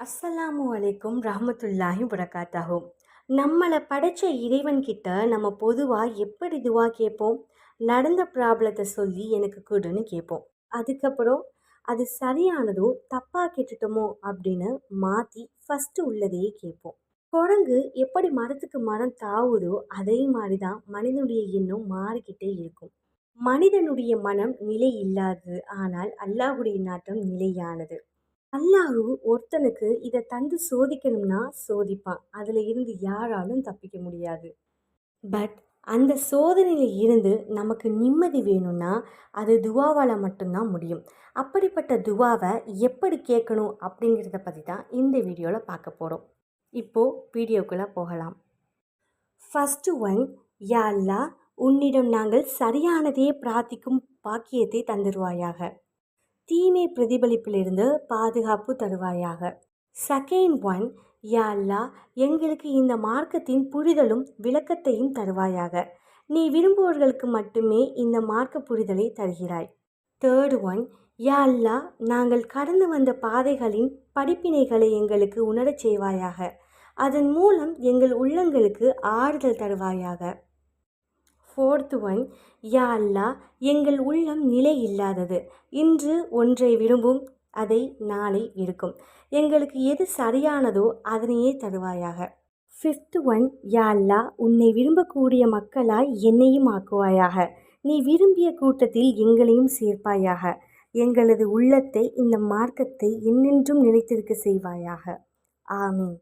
அஸ்ஸலாமு அலைக்கும் ரஹமத்துல்லாஹி வரகாத்தாகும் நம்மளை படைச்ச இறைவன்கிட்ட நம்ம பொதுவாக எப்படி துவா கேட்போம்? நடந்த ப்ராப்ளத்தை சொல்லி எனக்கு கொடுன்னு கேட்போம். அதுக்கப்புறம் அது சரியானதோ தப்பாக கேட்டுட்டோமோ அப்படின்னு மாற்றி ஃபஸ்ட்டு உள்ளதையே கேட்போம். குரங்கு எப்படி மரத்துக்கு மரம் தாவுதோ அதே மாதிரி தான் மனிதனுடைய எண்ணம் மாறிக்கிட்டே இருக்கும். மனிதனுடைய மனம் நிலை இல்லாதது ஆனால் அல்லாஹுடைய நாட்டம் நிலையானது. அல்லாஹு ஒருத்தனுக்கு இதை தந்து சோதிக்கணும்னா சோதிப்பான். அதில் இருந்து யாராலும் தப்பிக்க முடியாது. பட் அந்த சோதனையில் இருந்து நமக்கு நிம்மதி வேணும்னா அது துவாவால் மட்டும்தான் முடியும். அப்படிப்பட்ட துவாவை எப்படி கேட்கணும் அப்படிங்கிறத பற்றி தான் இந்த வீடியோவில் பார்க்க போகிறோம் இப்போது வீடியோக்குள்ளே போகலாம். ஃபஸ்ட்டு ஒன் யா அல்லா உன்னிடம் நாங்கள் சரியானதையே பிரார்த்திக்கும் பாக்கியத்தை தந்துடுவாயாக தீமை பிரதிபலிப்பிலிருந்து பாதுகாப்பு தருவாயாக. செகண்ட் ஒன் யா எங்களுக்கு இந்த மார்க்கத்தின் புரிதலும் விளக்கத்தையும் தருவாயாக. நீ விரும்புவர்களுக்கு மட்டுமே இந்த மார்க்க புரிதலை தருகிறாய். தேர்ட் ஒன் யா நாங்கள் கடந்து வந்த பாதைகளின் படிப்பினைகளை எங்களுக்கு உணரச் செய்வாயாக. அதன் மூலம் எங்கள் உள்ளங்களுக்கு ஆறுதல் தருவாயாக. ஃபோர்த்து ஒன் யா அல்லா எங்கள் உள்ளம் நிலை இல்லாதது. இன்று ஒன்றை விரும்பும் அதை நாளை இருக்கும் எங்களுக்கு எது சரியானதோ அதனையே தருவாயாக. ஃபிஃப்த்து ஒன் யா அல்லா உன்னை விரும்பக்கூடிய மக்களாய் என்னையும் ஆக்குவாயாக. நீ விரும்பிய கூட்டத்தில் எங்களையும் சேர்ப்பாயாக. எங்களது உள்ளத்தை இந்த மார்க்கத்தை என்னென்றும் நிலைத்திருக்க செய்வாயாக. ஆமீன்.